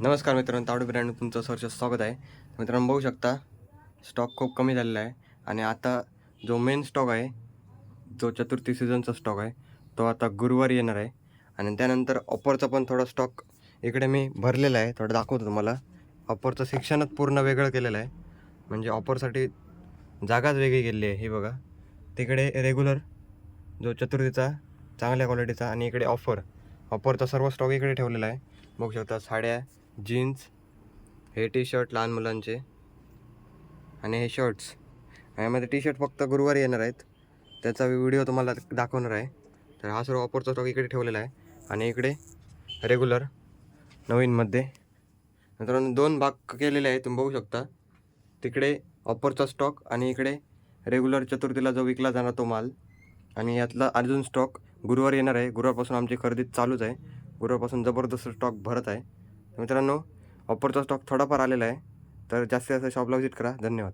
नमस्कार मित्रांनो तावडे ब्रँड तुमचं सरचं स्वागत आहे. मित्रांनो बघू शकता स्टॉक खूप कमी झालेला आहे आणि आता जो मेन स्टॉक आहे जो चतुर्थी सीझनचा स्टॉक आहे तो आता गुरुवारी येणार आहे. आणि त्यानंतर ऑफरचा पण थोडा स्टॉक इकडे मी भरलेला आहे थोडं दाखवतो तुम्हाला. ऑफरचं सेक्शनच पूर्ण वेगळं केलेलं आहे. म्हणजे ऑफरसाठी जागाच वेगळी केलेली आहे ही बघा. तिकडे रेग्युलर जो चतुर्थीचा चांगल्या क्वालिटीचा आणि इकडे ऑफर ऑफरचा सर्व स्टॉक इकडे ठेवलेला आहे. बघू शकता साड्या जीन्स हे टी शर्ट लहान मुलांचे आणि हे शर्ट्स. यामध्ये टी शर्ट फक्त गुरुवारी येणार आहेत. त्याचा व्हिडिओ तुम्हाला दाखवणार आहे. तर हा सर्व ऑफरचा स्टॉक इकडे ठेवलेला आहे. आणि इकडे रेग्युलर नवीनमध्ये नंतर दोन भाग केलेले आहे तुम्ही बघू शकता. तिकडे ऑफरचा स्टॉक आणि इकडे रेग्युलर चतुर्थीला जो विकला जाणार तो माल. आणि यातला अजून स्टॉक गुरुवारी येणार आहे. गुरुवारपासून आमची खरेदी चालूच आहे. गुरुवारपासून जबरदस्त स्टॉक भरत आहे. मित्रांनो ऑफरचा स्टॉक थोडाफार आलेला आहे. तर जास्तीत जास्त शॉपला व्हिजिट करा. धन्यवाद.